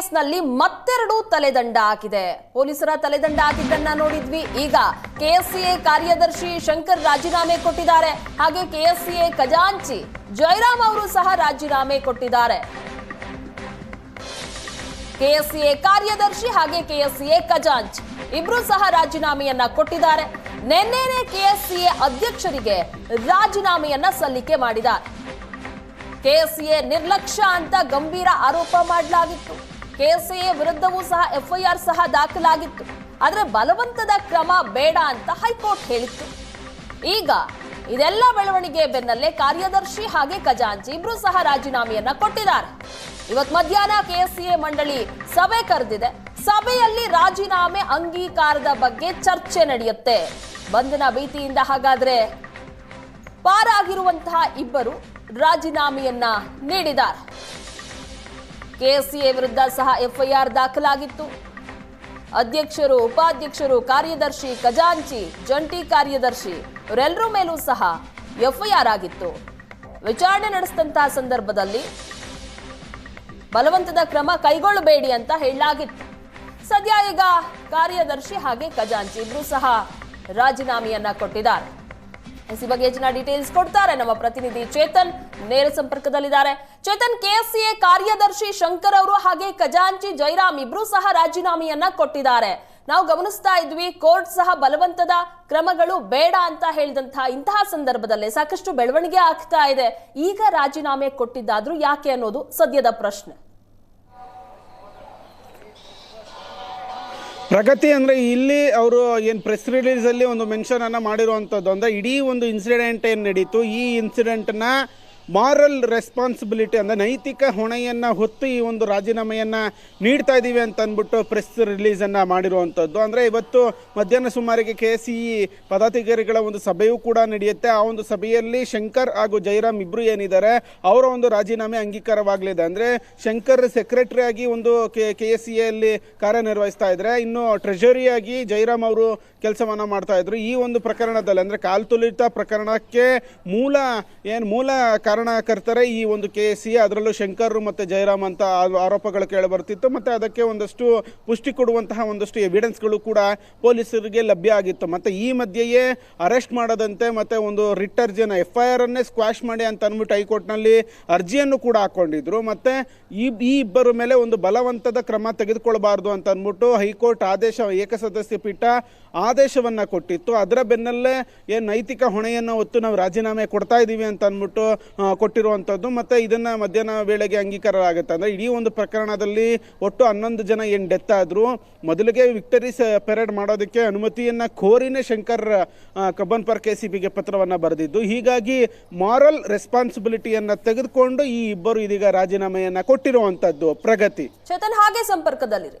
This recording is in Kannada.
ಕೇಸ್ನಲ್ಲಿ ಮತ್ತೆರಡು ತಲೆದಂಡ ಹಾಕಿದೆ. ಪೊಲೀಸರ ತಲೆದಂಡ ಹಾಕಿದ್ದನ್ನ ನೋಡಿದ್ವಿ. ಈಗ ಕೆಎಸ್ಸಿಎ ಕಾರ್ಯದರ್ಶಿ ಶಂಕರ್ ರಾಜೀನಾಮೆ ಕೊಟ್ಟಿದ್ದಾರೆ. ಹಾಗೆ ಕೆಎಸ್ಸಿಎ ಖಜಾಂಚಿ ಜಯರಾಮ್ ಅವರು ಸಹ ರಾಜೀನಾಮೆ ಕೊಟ್ಟಿದ್ದಾರೆ. ಕೆಎಸ್ಸಿಎ ಕಾರ್ಯದರ್ಶಿ ಹಾಗೆ ಕೆಎಸ್ಸಿಎ ಖಜಾಂಚಿ ಇಬ್ರು ಸಹ ರಾಜೀನಾಮೆಯನ್ನ ಕೊಟ್ಟಿದ್ದಾರೆ. ನಿನ್ನೆನೆ ಕೆಎಸ್ಸಿಎ ಅಧ್ಯಕ್ಷರಿಗೆ ರಾಜೀನಾಮೆಯನ್ನ ಸಲ್ಲಿಕೆ ಮಾಡಿದ್ದಾರೆ. ಕೆಎಸ್ಸಿಎ ನಿರ್ಲಕ್ಷ್ಯ ಅಂತ ಗಂಭೀರ ಆರೋಪ ಮಾಡಲಾಗಿತ್ತು. ಕೆಎಸ್ಸಿಎ ವಿರುದ್ಧವೂ ಸಹ ಎಫ್ಐಆರ್ ಸಹ ದಾಖಲಾಗಿತ್ತು. ಆದ್ರೆ ಬಲವಂತದ ಕ್ರಮ ಬೇಡ ಅಂತ ಹೈಕೋರ್ಟ್ ಹೇಳಿತ್ತು. ಈಗ ಇದೆಲ್ಲ ಬೆಳವಣಿಗೆ ಬೆನ್ನಲ್ಲೇ ಕಾರ್ಯದರ್ಶಿ ಹಾಗೆ ಖಜಾಂಚಿ ಇಬ್ರು ಸಹ ರಾಜೀನಾಮೆಯನ್ನ ಕೊಟ್ಟಿದ್ದಾರೆ. ಇವತ್ತು ಮಧ್ಯಾಹ್ನ ಕೆಎಸ್ಸಿಎ ಮಂಡಳಿ ಸಭೆ ಕರೆದಿದೆ. ಸಭೆಯಲ್ಲಿ ರಾಜೀನಾಮೆ ಅಂಗೀಕಾರದ ಬಗ್ಗೆ ಚರ್ಚೆ ನಡೆಯುತ್ತೆ. ಬಂಧನ ಭೀತಿಯಿಂದ ಹಾಗಾದ್ರೆ ಪಾರಾಗಿರುವಂತಹ ಇಬ್ಬರು ರಾಜೀನಾಮೆಯನ್ನ ನೀಡಿದ್ದಾರೆ. ಕೆಎಸ್ಸಿಎ ವಿರುದ್ಧ ಸಹ ಎಫ್ಐಆರ್ ದಾಖಲಾಗಿತ್ತು. ಅಧ್ಯಕ್ಷರು, ಉಪಾಧ್ಯಕ್ಷರು, ಕಾರ್ಯದರ್ಶಿ, ಖಜಾಂಚಿ, ಜಂಟಿ ಕಾರ್ಯದರ್ಶಿ ಇವರೆಲ್ಲರೂ ಮೇಲೂ ಸಹ ಎಫ್ಐಆರ್ ಆಗಿತ್ತು. ವಿಚಾರಣೆ ನಡೆಸಿದಂತಹ ಸಂದರ್ಭದಲ್ಲಿ ಬಲವಂತದ ಕ್ರಮ ಕೈಗೊಳ್ಳಬೇಡಿ ಅಂತ ಹೇಳಲಾಗಿತ್ತು. ಸದ್ಯ ಈಗ ಕಾರ್ಯದರ್ಶಿ ಹಾಗೆ ಖಜಾಂಚಿ ಇಬ್ರು ಸಹ ರಾಜೀನಾಮೆಯನ್ನ ಕೊಟ್ಟಿದ್ದಾರೆ. ಈ ಬಗ್ಗೆ ಹೆಚ್ಚಿನ ಡೀಟೇಲ್ಸ್ ಕೊಡ್ತಾರೆ. ನಮ್ಮ ಪ್ರತಿನಿಧಿ ಚೇತನ್ ನೇರ ಸಂಪರ್ಕದಲ್ಲಿದ್ದಾರೆ. ಚೇತನ್, ಕೆಎಸ್ಸಿಎ ಕಾರ್ಯದರ್ಶಿ ಶಂಕರ್ ಅವರು ಹಾಗೆ ಖಜಾಂಚಿ ಜೈರಾಮ್ ಇಬ್ರು ಸಹ ರಾಜೀನಾಮೆಯನ್ನ ಕೊಟ್ಟಿದ್ದಾರೆ. ನಾವು ಗಮನಿಸ್ತಾ ಇದ್ವಿ, ಕೋರ್ಟ್ ಸಹ ಬಲವಂತದ ಕ್ರಮಗಳು ಬೇಡ ಅಂತ ಹೇಳಿದಂತಹ ಇಂತಹ ಸಂದರ್ಭದಲ್ಲೇ ಸಾಕಷ್ಟು ಬೆಳವಣಿಗೆ ಆಗ್ತಾ ಇದೆ. ಈಗ ರಾಜೀನಾಮೆ ಕೊಟ್ಟಿದ್ದಾದ್ರೂ ಯಾಕೆ ಅನ್ನೋದು ಸದ್ಯದ ಪ್ರಶ್ನೆ. ಪ್ರಗತಿ ಅಂದರೆ ಇಲ್ಲಿ ಅವರು ಏನು ಪ್ರೆಸ್ ರಿಲೀಸಲ್ಲಿ ಒಂದು ಮೆನ್ಷನನ್ನು ಮಾಡಿರುವಂಥದ್ದು ಅಂದರೆ ಇಡೀ ಒಂದು ಇನ್ಸಿಡೆಂಟ್ ಏನು ನಡೀತು? ಈ ಇನ್ಸಿಡೆಂಟ್ನ ಮಾರಲ್ ರೆಸ್ಪಾನ್ಸಿಬಿಲಿಟಿ ಅಂದರೆ ನೈತಿಕ ಹೊಣೆಯನ್ನು ಹೊತ್ತು ಈ ಒಂದು ರಾಜೀನಾಮೆಯನ್ನು ನೀಡ್ತಾ ಇದ್ದೀವಿ ಅಂತ ಅಂದ್ಬಿಟ್ಟು ಪ್ರೆಸ್ ರಿಲೀಸನ್ನು ಮಾಡಿರುವಂಥದ್ದು ಅಂದರೆ ಇವತ್ತು ಮಧ್ಯಾಹ್ನ ಸುಮಾರಿಗೆ ಕೆ ಸಿ ಇ ಪದಾಧಿಕಾರಿಗಳ ಒಂದು ಸಭೆಯೂ ಕೂಡ ನಡೆಯುತ್ತೆ. ಆ ಒಂದು ಸಭೆಯಲ್ಲಿ ಶಂಕರ್ ಹಾಗೂ ಜೈರಾಮ್ ಇಬ್ಬರು ಏನಿದ್ದಾರೆ, ಅವರ ಒಂದು ರಾಜೀನಾಮೆ ಅಂಗೀಕಾರವಾಗಲಿದೆ. ಅಂದರೆ ಶಂಕರ್ ಸೆಕ್ರೆಟರಿಯಾಗಿ ಒಂದು ಕೆ ಕೆ ಎಸ್ ಸಿ ಎಲ್ಲಿ ಕಾರ್ಯನಿರ್ವಹಿಸ್ತಾ ಇದ್ದಾರೆ ಇನ್ನು ಟ್ರೆಜರಿಯಾಗಿ ಜೈರಾಮ್ ಅವರು ಕೆಲಸವನ್ನು ಮಾಡ್ತಾ ಇದ್ರು. ಈ ಒಂದು ಪ್ರಕರಣದಲ್ಲಿ ಅಂದರೆ ಕಾಲ್ತುಲಿತ ಪ್ರಕರಣಕ್ಕೆ ಮೂಲ, ಏನು ಮೂಲ ಕಾರಣಕರ್ತರೆ ಈ ಒಂದು ಕೆ ಸಿ ಅದರಲ್ಲೂ ಶಂಕರ್ ಮತ್ತು ಜಯರಾಮ್ ಅಂತ ಆರೋಪಗಳು ಕೇಳಿಬರ್ತಿತ್ತು ಮತ್ತು ಅದಕ್ಕೆ ಒಂದಷ್ಟು ಪುಷ್ಟಿ ಕೊಡುವಂತಹ ಒಂದಷ್ಟು ಎವಿಡೆನ್ಸ್ಗಳು ಕೂಡ ಪೊಲೀಸರಿಗೆ ಲಭ್ಯ ಆಗಿತ್ತು. ಮತ್ತು ಈ ಮಧ್ಯೆಯೇ ಅರೆಸ್ಟ್ ಮಾಡದಂತೆ ಮತ್ತು ಒಂದು ರಿಟ್ ಅರ್ಜಿಯನ್ನು ಎಫ್ ಐ ಆರ್ ಅನ್ನೇ ಸ್ಕ್ವಾಶ್ ಮಾಡಿ ಅಂತ ಅಂದ್ಬಿಟ್ಟು ಹೈಕೋರ್ಟ್ನಲ್ಲಿ ಅರ್ಜಿಯನ್ನು ಕೂಡ ಹಾಕ್ಕೊಂಡಿದ್ರು ಮತ್ತು ಈ ಈ ಇಬ್ಬರ ಮೇಲೆ ಒಂದು ಬಲವಂತದ ಕ್ರಮ ತೆಗೆದುಕೊಳ್ಬಾರ್ದು ಅಂತ ಅಂದ್ಬಿಟ್ಟು ಹೈಕೋರ್ಟ್ ಆದೇಶ, ಏಕಸದಸ್ಯ ಪೀಠ ಆದೇಶವನ್ನು ಕೊಟ್ಟಿತ್ತು. ಅದರ ಬೆನ್ನಲ್ಲೇ ಏನು ನೈತಿಕ ಹೊಣೆಯನ್ನು ಹೊತ್ತು ನಾವು ರಾಜೀನಾಮೆ ಕೊಡ್ತಾ ಇದ್ದೀವಿ ಅಂತ ಅಂದ್ಬಿಟ್ಟು ಕೊಟ್ಟಿರುವಂಥದ್ದು ಮತ್ತು ಇದನ್ನು ಮಧ್ಯಾಹ್ನ ವೇಳೆಗೆ ಅಂಗೀಕಾರ ಆಗುತ್ತೆ ಅಂದರೆ ಇಡೀ ಒಂದು ಪ್ರಕರಣದಲ್ಲಿ ಒಟ್ಟು ಹನ್ನೊಂದು ಜನ ಏನು ಡೆತ್ ಆದರೂ ಮೊದಲಿಗೆ ವಿಕ್ಟರೀಸ್ ಪೆರೇಡ್ ಮಾಡೋದಕ್ಕೆ ಅನುಮತಿಯನ್ನು ಕೋರಿನೇ ಶಂಕರ್ ಆ, ಕಬ್ಬನ್ ಪಾರ್ಕ್ ಕೆ ಸಿ ಬಿಗೆ ಪತ್ರವನ್ನು ಬರೆದಿದ್ದು. ಹೀಗಾಗಿ ಮಾರಲ್ ರೆಸ್ಪಾನ್ಸಿಬಿಲಿಟಿಯನ್ನು ತೆಗೆದುಕೊಂಡು ಈ ಇಬ್ಬರು ಇದೀಗ ರಾಜೀನಾಮೆಯನ್ನು ಕೊಟ್ಟಿರುವಂಥದ್ದು ಪ್ರಗತಿ. ಚೇತನ್ ಹಾಗೆ ಸಂಪರ್ಕದಲ್ಲಿರಿ.